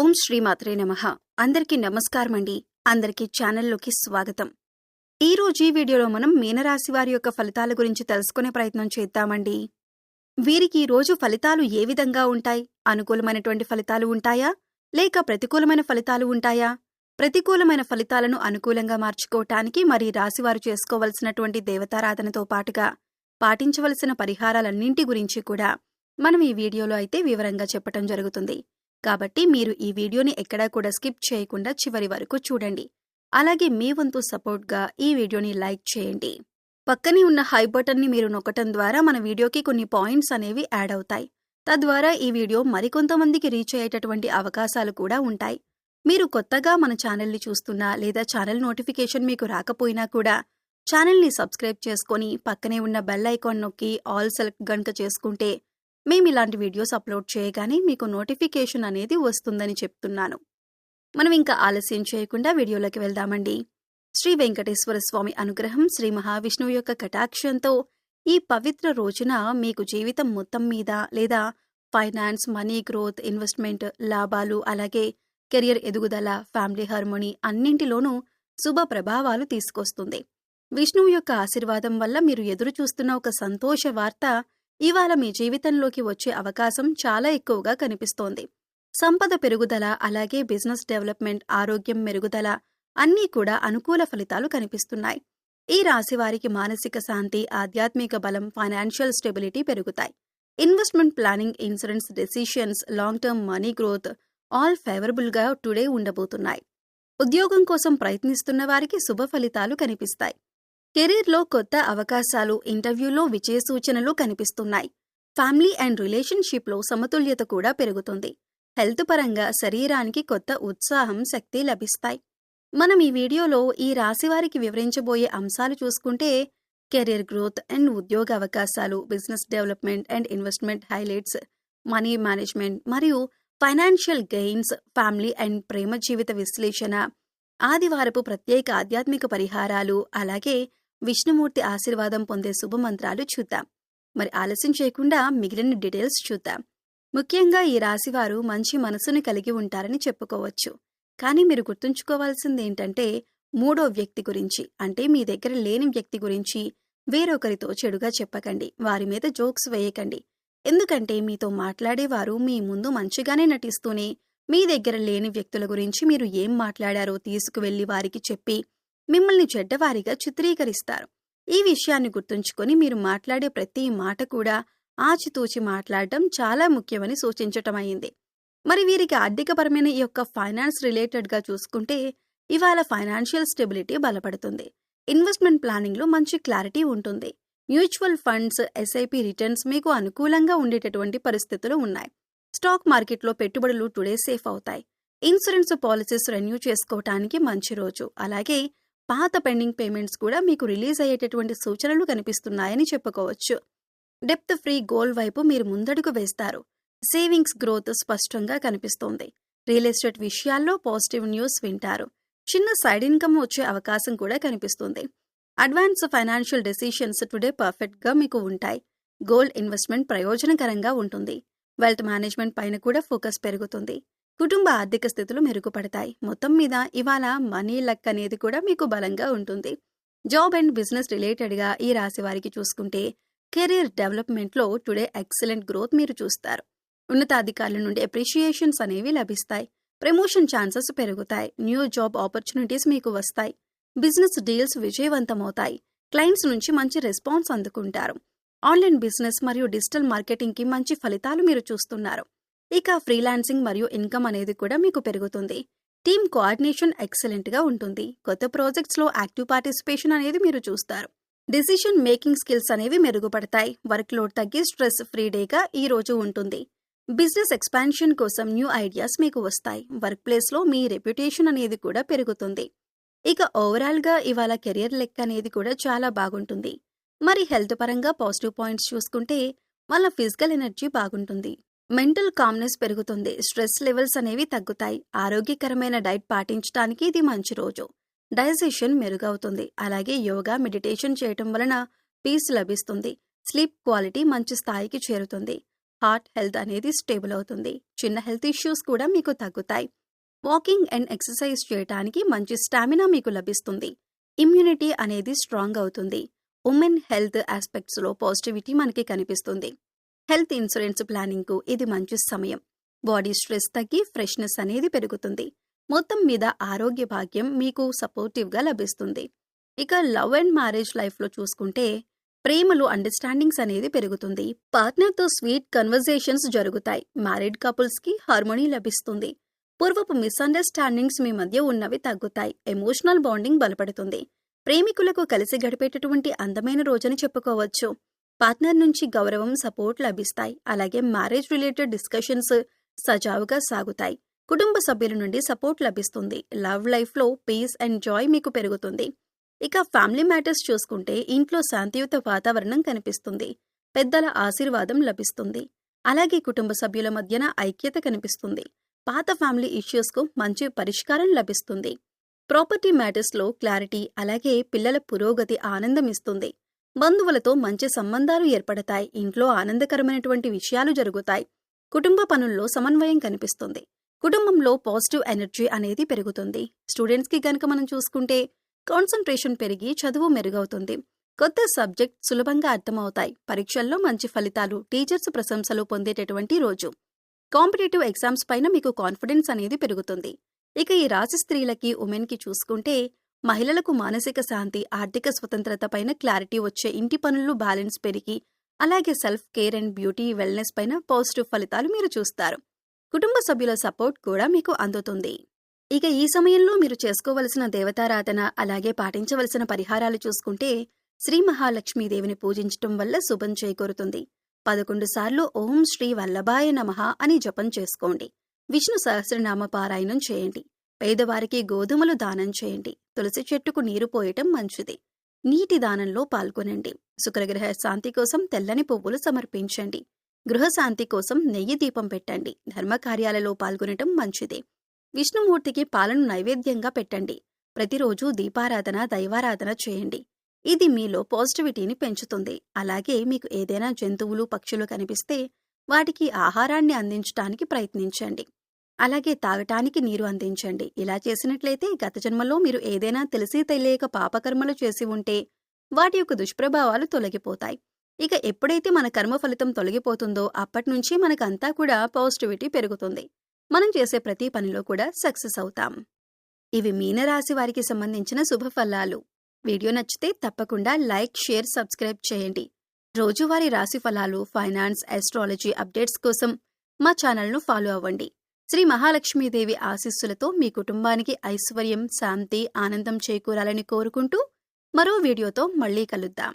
ఓం శ్రీమాత్రే నమ. అందరికీ నమస్కారం అండి అందరికీ ఛానల్లోకి స్వాగతం. ఈ రోజు ఈ వీడియోలో మనం మీనరాశి వారి యొక్క ఫలితాల గురించి తెలుసుకునే ప్రయత్నం చేద్దామండి. వీరికి ఈరోజు రోజు ఫలితాలు ఏ విధంగా ఉంటాయి? అనుకూలమైనటువంటి ఫలితాలు ఉంటాయా? లేక ప్రతికూలమైన ఫలితాలు ఉంటాయా? ప్రతికూలమైన ఫలితాలను అనుకూలంగా మార్చుకోవటానికి మరి రాశివారు చేసుకోవలసినటువంటి దేవతారాధనతో పాటుగా పాటించవలసిన పరిహారాలన్నింటి గురించి కూడా మనం ఈ వీడియోలో అయితే వివరంగా చెప్పటం జరుగుతుంది. కాబట్టి మీరు ఈ వీడియోని ఎక్కడా కూడా స్కిప్ చేయకుండా చివరి వరకు చూడండి. అలాగే మీ వంతు సపోర్ట్గా ఈ వీడియోని లైక్ చేయండి. పక్కనే ఉన్న హై బటన్ని మీరు నొక్కటం ద్వారా మన వీడియోకి కొన్ని పాయింట్స్ అనేవి యాడ్ అవుతాయి. తద్వారా ఈ వీడియో మరికొంతమందికి రీచ్ అయ్యేటటువంటి అవకాశాలు కూడా ఉంటాయి. మీరు కొత్తగా మన ఛానల్ని చూస్తున్నా లేదా ఛానల్ నోటిఫికేషన్ మీకు రాకపోయినా కూడా ఛానల్ని సబ్స్క్రైబ్ చేసుకొని పక్కనే ఉన్న బెల్ ఐకాన్ నొక్కి ఆల్ సెలెక్ట్ గనుక చేసుకుంటే మేము ఇలాంటి వీడియోస్ అప్లోడ్ చేయగానే మీకు నోటిఫికేషన్ అనేది వస్తుందని చెప్తున్నాను. మనం ఇంకా ఆలస్యం చేయకుండా వీడియోలోకి వెళ్దామండి. శ్రీ వెంకటేశ్వర స్వామి అనుగ్రహం శ్రీ మహావిష్ణువు యొక్క కటాక్షంతో ఈ పవిత్ర రోజున మీకు జీవితం మొత్తం మీద లేదా ఫైనాన్స్ మనీ గ్రోత్ ఇన్వెస్ట్మెంట్ లాభాలు అలాగే కెరియర్ ఎదుగుదల ఫ్యామిలీ హార్మోనీ అన్నింటిలోనూ శుభ ప్రభావాలు తీసుకొస్తుంది. విష్ణువు యొక్క ఆశీర్వాదం వల్ల మీరు ఎదురు చూస్తున్న ఒక సంతోష వార్త ఇవాళ మీ జీవితంలోకి వచ్చే అవకాశం చాలా ఎక్కువగా కనిపిస్తోంది. సంపద పెరుగుదల అలాగే బిజినెస్ డెవలప్మెంట్ ఆరోగ్యం మెరుగుదల అన్నీ కూడా అనుకూల ఫలితాలు కనిపిస్తున్నాయి. ఈ రాశి వారికి మానసిక శాంతి ఆధ్యాత్మిక బలం ఫైనాన్షియల్ స్టెబిలిటీ పెరుగుతాయి. Investment planning insurance decisions long term money growth all ఫేవరబుల్గా today ఉండబోతున్నాయి. ఉద్యోగం కోసం ప్రయత్నిస్తున్న వారికి శుభ ఫలితాలు కనిపిస్తాయి. కెరీర్లో కొత్త అవకాశాలు ఇంటర్వ్యూలో విజయ సూచనలు కనిపిస్తున్నాయి. ఫ్యామిలీ అండ్ రిలేషన్షిప్లో సమతుల్యత కూడా పెరుగుతుంది. హెల్త్ పరంగా శరీరానికి కొత్త ఉత్సాహం శక్తి లభిస్తాయి. మనం ఈ వీడియోలో ఈ రాశివారికి వివరించబోయే అంశాలు చూసుకుంటే కెరీర్ గ్రోత్ అండ్ ఉద్యోగ అవకాశాలు business development and investment highlights money management మరియు ఫైనాన్షియల్ గెయిన్స్ ఫ్యామిలీ అండ్ ప్రేమ జీవిత విశ్లేషణ ఆదివారపు ప్రత్యేక ఆధ్యాత్మిక పరిహారాలు అలాగే విష్ణుమూర్తి ఆశీర్వాదం పొందే శుభమంత్రాలు చూద్దాం. మరి ఆలస్యం చేయకుండా మిగిలిన డీటెయిల్స్ చూద్దాం. ముఖ్యంగా ఈ రాశివారు మంచి మనసును కలిగి ఉంటారని చెప్పుకోవచ్చు. కానీ మీరు గుర్తుంచుకోవాల్సింది ఏంటంటే మూడో వ్యక్తి గురించి అంటే మీ దగ్గర లేని వ్యక్తి గురించి వేరొకరితో చెడుగా చెప్పకండి. వారి మీద జోక్స్ వేయకండి. ఎందుకంటే మీతో మాట్లాడేవారు మీ ముందు మంచిగానే నటిస్తూనే మీ దగ్గర లేని వ్యక్తుల గురించి మీరు ఏం మాట్లాడారో తీసుకువెళ్ళి వారికి చెప్పి మిమ్మల్ని చెడ్డవారిగా చిత్రీకరిస్తారు. ఈ విషయాన్ని గుర్తుంచుకొని మీరు మాట్లాడే ప్రతి మాట కూడా ఆచితూచి మాట్లాడటం చాలా ముఖ్యమని సూచించటం అయింది మరి వీరికి ఆర్థికపరమైన ఈ యొక్క ఫైనాన్స్ రిలేటెడ్గా చూసుకుంటే ఇవాళ ఫైనాన్షియల్ స్టెబిలిటీ బలపడుతుంది. ఇన్వెస్ట్మెంట్ ప్లానింగ్లో మంచి క్లారిటీ ఉంటుంది. మ్యూచువల్ ఫండ్స్ ఎస్ఐపి రిటర్న్స్ మీకు అనుకూలంగా ఉండేటటువంటి పరిస్థితులు ఉన్నాయి. స్టాక్ మార్కెట్లో పెట్టుబడులు టుడే సేఫ్ అవుతాయి. ఇన్సూరెన్స్ పాలసీస్ రెన్యూ చేసుకోవటానికి మంచి రోజు. అలాగే పాత పెండింగ్ పేమెంట్స్ కూడా మీకు రిలీజ్ అయ్యేటటువంటి సూచనలు కనిపిస్తున్నాయని చెప్పుకోవచ్చు. డెప్త్ ఫ్రీ గోల్ వైపు మీరు ముందడుగు వేస్తారు. సేవింగ్స్ గ్రోత్ స్పష్టంగా కనిపిస్తోంది. రియల్ ఎస్టేట్ విషయాల్లో పాజిటివ్ న్యూస్ వింటారు. చిన్న సైడ్ ఇన్కమ్ వచ్చే అవకాశం కూడా కనిపిస్తుంది. అడ్వాన్స్ ఫైనాన్షియల్ డెసిషన్స్ టుడే పర్ఫెక్ట్గా మీకు ఉంటాయి. గోల్డ్ ఇన్వెస్ట్మెంట్ ప్రయోజనకరంగా ఉంటుంది. వెల్త్ మేనేజ్మెంట్ పైన కూడా ఫోకస్ పెరుగుతుంది. కుటుంబ ఆర్థిక స్థితులు మెరుగుపడతాయి. మొత్తం మీద ఇవాళ మనీ లక్ అనేది కూడా మీకు బలంగా ఉంటుంది. జాబ్ అండ్ బిజినెస్ రిలేటెడ్గా ఈ రాశి వారికి చూసుకుంటే కెరీర్ డెవలప్మెంట్లో టుడే ఎక్సలెంట్ గ్రోత్ మీరు చూస్తారు. ఉన్నతాధికారుల నుండి అప్రిషియేషన్స్ అనేవి లభిస్తాయి. ప్రమోషన్ ఛాన్సెస్ పెరుగుతాయి. న్యూ జాబ్ ఆపర్చునిటీస్ మీకు వస్తాయి. Business deals విజయవంతమవుతాయి. క్లయింట్స్ నుంచి మంచి రెస్పాన్స్ అందుకుంటారు. ఆన్లైన్ బిజినెస్ మరియు డిజిటల్ మార్కెటింగ్కి మంచి ఫలితాలు మీరు చూస్తున్నారు. ఇక ఫ్రీలాన్సింగ్ మరియు ఇన్కమ్ అనేది కూడా మీకు పెరుగుతుంది. టీమ్ కోఆర్డినేషన్ ఎక్సలెంట్గా ఉంటుంది. కొత్త ప్రాజెక్ట్స్లో యాక్టివ్ పార్టిసిపేషన్ అనేది మీరు చూస్తారు. డిసిషన్ మేకింగ్ స్కిల్స్ అనేవి మెరుగుపడతాయి. వర్క్ లోడ్ తగ్గి స్ట్రెస్ ఫ్రీ డేగా ఈ రోజు ఉంటుంది. బిజినెస్ ఎక్స్పాన్షన్ కోసం న్యూ ఐడియాస్ మీకు వస్తాయి. వర్క్ ప్లేస్లో మీ రెప్యుటేషన్ అనేది కూడా పెరుగుతుంది. ఇక ఓవరాల్గా ఇవాళ కెరియర్ లెక్క అనేది కూడా చాలా బాగుంటుంది. మరి హెల్త్ పరంగా పాజిటివ్ పాయింట్స్ చూసుకుంటే వాళ్ళ ఫిజికల్ ఎనర్జీ బాగుంటుంది. మెంటల్ కామ్నెస్ పెరుగుతుంది. స్ట్రెస్ లెవెల్స్ అనేవి తగ్గుతాయి. ఆరోగ్యకరమైన డైట్ పాటించడానికి ఇది మంచి రోజు. డైజెషన్ మెరుగవుతుంది. అలాగే యోగా మెడిటేషన్ చేయటం వలన పీస్ లభిస్తుంది. స్లీప్ క్వాలిటీ మంచి స్థాయికి చేరుతుంది. హార్ట్ హెల్త్ అనేది స్టేబుల్ అవుతుంది. చిన్న హెల్త్ ఇష్యూస్ కూడా మీకు తగ్గుతాయి. వాకింగ్ అండ్ ఎక్సర్సైజ్ చేయటానికి మంచి స్టామినా మీకు లభిస్తుంది. ఇమ్యూనిటీ అనేది స్ట్రాంగ్ అవుతుంది. ఉమెన్ హెల్త్ ఆస్పెక్ట్స్లో పాజిటివిటీ మనకి కనిపిస్తుంది. హెల్త్ ఇన్సూరెన్స్ ప్లానింగ్కు ఇది మంచి సమయం. బాడీ స్ట్రెస్ తగ్గి ఫ్రెష్నెస్ అనేది పెరుగుతుంది. మొత్తం మీద ఆరోగ్య భాగ్యం మీకు సపోర్టివ్గా లభిస్తుంది. ఇక లవ్ అండ్ మ్యారేజ్ లైఫ్లో చూసుకుంటే ప్రేమలు అండర్స్టాండింగ్స్ అనేది పెరుగుతుంది. పార్ట్నర్తో స్వీట్ కన్వర్జేషన్స్ జరుగుతాయి. మ్యారీడ్ కపుల్స్కి హార్మోనీ లభిస్తుంది. పూర్వపు మిస్అండర్స్టాండింగ్స్ మీ మధ్య ఉన్నవి తగ్గుతాయి. ఎమోషనల్ బాండింగ్ బలపడుతుంది. ప్రేమికులకు కలిసి గడిపేటటువంటి అందమైన రోజని చెప్పుకోవచ్చు. పార్ట్నర్ నుంచి గౌరవం సపోర్ట్ లభిస్తాయి. అలాగే మ్యారేజ్ రిలేటెడ్ డిస్కషన్స్ సజావుగా సాగుతాయి. కుటుంబ సభ్యుల నుండి సపోర్ట్ లభిస్తుంది. లవ్ లైఫ్లో పీస్ అండ్ జాయ్ మీకు పెరుగుతుంది. ఇక ఫ్యామిలీ మ్యాటర్స్ చూసుకుంటే ఇంట్లో శాంతియుత వాతావరణం కనిపిస్తుంది. పెద్దల ఆశీర్వాదం లభిస్తుంది. అలాగే కుటుంబ సభ్యుల మధ్యన ఐక్యత కనిపిస్తుంది. పాత ఫ్యామిలీ ఇష్యూస్కు మంచి పరిష్కారం లభిస్తుంది. ప్రాపర్టీ మ్యాటర్స్లో క్లారిటీ అలాగే పిల్లల పురోగతి ఆనందం ఇస్తుంది. బంధువులతో మంచి సంబంధాలు ఏర్పడతాయి. ఇంట్లో ఆనందకరమైనటువంటి విషయాలు జరుగుతాయి. కుటుంబ పనుల్లో సమన్వయం కనిపిస్తుంది. కుటుంబంలో పాజిటివ్ ఎనర్జీ అనేది పెరుగుతుంది. స్టూడెంట్స్కి గనక మనం చూసుకుంటే కాన్సన్ట్రేషన్ పెరిగి చదువు మెరుగవుతుంది. కొత్త సబ్జెక్ట్ సులభంగా అర్థమవుతాయి. పరీక్షల్లో మంచి ఫలితాలు టీచర్స్ ప్రశంసలు పొందేటటువంటి రోజు. కాంపిటేటివ్ ఎగ్జామ్స్ పైన మీకు కాన్ఫిడెన్స్ అనేది పెరుగుతుంది. ఇక ఈ రాశి స్త్రీలకి ఉమెన్కి చూసుకుంటే మహిళలకు మానసిక శాంతి ఆర్థిక స్వతంత్రత పైన క్లారిటీ వచ్చే ఇంటి పనులు బ్యాలెన్స్ పెరిగి అలాగే self care and beauty wellness పైన పాజిటివ్ ఫలితాలు మీరు చూస్తారు. కుటుంబ సభ్యుల సపోర్ట్ కూడా మీకు అందుతుంది. ఇక ఈ సమయంలో మీరు చేసుకోవలసిన దేవతారాధన అలాగే పాటించవలసిన పరిహారాలు చూసుకుంటే శ్రీ మహాలక్ష్మీదేవిని పూజించటం వల్ల శుభం చేకూరుతుంది. పదకొండు సార్లు ఓం శ్రీ వల్లభాయ నమః అని జపం చేసుకోండి. విష్ణు సహస్రనామ పారాయణం చేయండి. పేదవారికి గోధుమలు దానం చేయండి. తులసి చెట్టుకు నీరు పోయటం మంచిది. నీటి దానంలో పాల్గొనండి. శుక్రగ్రహ శాంతి కోసం తెల్లని పువ్వులు సమర్పించండి. గృహశాంతి కోసం నెయ్యి దీపం పెట్టండి. ధర్మకార్యాలలో పాల్గొనటం మంచిది. విష్ణుమూర్తికి పాలను నైవేద్యంగా పెట్టండి. ప్రతిరోజు దీపారాధన దైవారాధన చేయండి. ఇది మీలో పాజిటివిటీని పెంచుతుంది. అలాగే మీకు ఏదైనా జంతువులు పక్షులు కనిపిస్తే వాటికి ఆహారాన్ని అందించడానికి ప్రయత్నించండి. అలాగే తాగటానికి నీరు అందించండి. ఇలా చేసినట్లయితే గత జన్మలో మీరు ఏదైనా తెలిసి తెలియక పాపకర్మలు చేసి ఉంటే వాటి యొక్క దుష్ప్రభావాలు తొలగిపోతాయి. ఇక ఎప్పుడైతే మన కర్మ ఫలితం తొలగిపోతుందో అప్పటి నుంచి మనకంతా కూడా పాజిటివిటీ పెరుగుతుంది. మనం చేసే ప్రతి పనిలో కూడా సక్సెస్ అవుతాం. ఇవి మీనరాశి వారికి సంబంధించిన శుభ ఫలాలు. వీడియో నచ్చితే తప్పకుండా లైక్ షేర్ సబ్స్క్రైబ్ చేయండి. రోజువారీ రాశి ఫలాలు ఫైనాన్స్ ఆస్ట్రాలజీ అప్డేట్స్ కోసం మా ఛానల్ను ఫాలో అవ్వండి. శ్రీ మహాలక్ష్మీదేవి ఆశీస్సులతో మీ కుటుంబానికి ఐశ్వర్యం శాంతి ఆనందం చేకూరాలని కోరుకుంటూ మరో వీడియోతో మళ్ళీ కలుద్దాం.